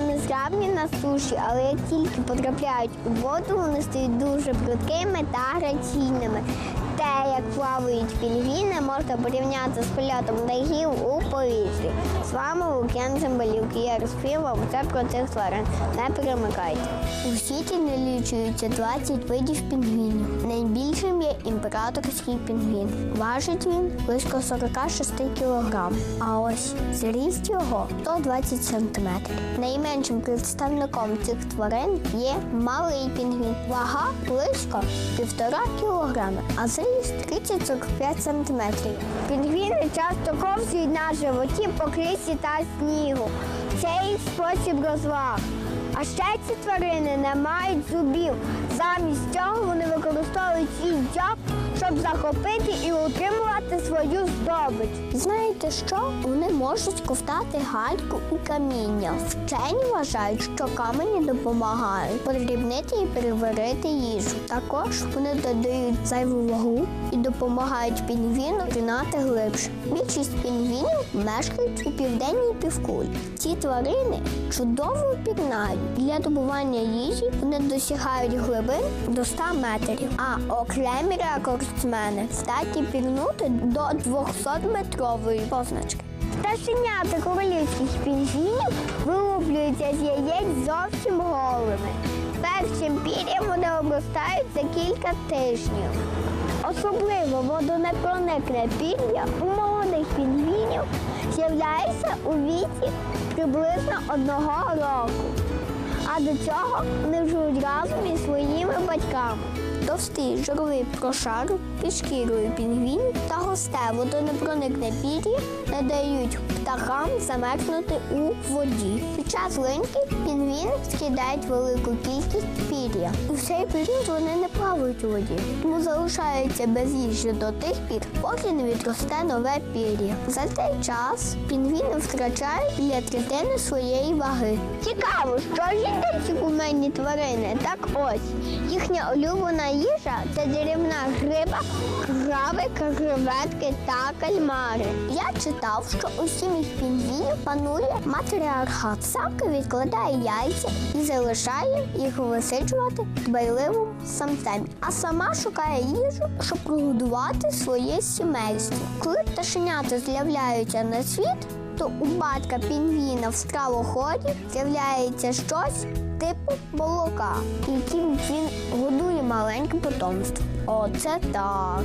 незграбні на суші, але як тільки потрапляють у воду, вони стають дуже прудкими та граційними. Те, як плавають пінгвіни, можна порівняти з польотом птахів у повітрі. З вами Лук'ян Цимбалюк, я розповім вам все про цих тварин. Не перемикайте. У світі налічується 20 видів пінгвінів. Найбільшим є імператорський пінгвін. Важить він близько 46 кг. А ось зріст його 120 см. Найменшим представником цих тварин є малий пінгвін. Вага близько 1,5 кг, а зріст 30-45 см. Пінгвіни часто ковзують на животі по крисі та снігу. Це їх спосіб розваг. А ще ці тварини не мають зубів. Замість цього вони використовують свій дзьоб, щоб захопити і утримувати свою здобич. Знаєте що? Вони можуть ковтати гальку і каміння. Вчені вважають, що камені допомагають подрібнити і переварити їжу. Також вони додають зайву вагу і допомагають пінгвіну пірнати глибше. Більшість пінгвінів мешкають у південній півкулі. Ці тварини чудово пірнають. Для добування їжі вони досягають глибин до 100 метрів, а окремі рекордсмени здатні пірнути до 200-метрової позначки. Пташенята королівських пінгвінів вилуплюються з яєць зовсім голими. Першим пір'ям вони обростають за кілька тижнів. Особливо водонепроникне пір'я у молодих пінгвінів з'являється у віці приблизно одного року. А до цього вони живуть разом із своїми батьками. Товстий жировий прошар під шкірою пінгвінів та густе водонепроникне пір'я не дають птахам замерзнути у воді. Під час линьки пінгвіни скидають велику кількість пір'я. В цей період вони не плавають у воді, тому залишаються без їжі до тих пір, поки не відросте нове пір'я. За цей час пінгвіни втрачають біля третини своєї ваги. Цікаво, що ж їдять ці кумедні тварини. Так ось їхня улюблена їжа це деревна гриба, краби, креветки та кальмари. Я читав, що у сім'ях пінгвінів панує матріархат. Самка відкладає яйця і залишає їх висиджувати дбайливим самцем, а сама шукає їжу, щоб прогодувати своє сімейство. Коли пташенята з'являються на світ, то у батька пінгвіна в стравоході з'являється щось типу молока, яким він годує маленьке потомство. Оце так.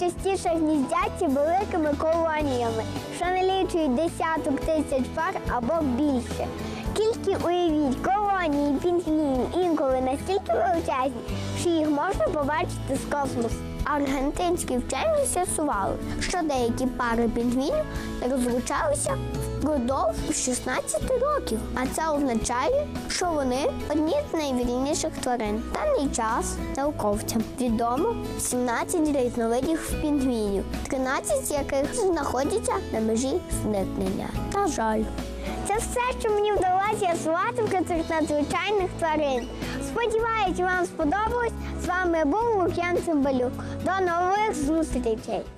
Найчастіше гніздяться великими колоніями, що налічують десяток тисяч пар або більше. Тільки уявіть, колонії пінгвінів інколи настільки величезні, що їх можна побачити з космосу. Аргентинські вчені з'ясували, що деякі пари пінгвінів розлучалися впродовж 16 років. А це означає, що вони одні з найвільніших тварин. Даний час науковцям відомо 17 різновидів пінгвінів, 13 з яких знаходяться на межі зникнення. На жаль. Це все, що мені вдалося про цих надзвичайних тварин. Сподіваюсь, вам сподобалось. З вами був Лук'ян Цимбалюк. До нових зустрічей!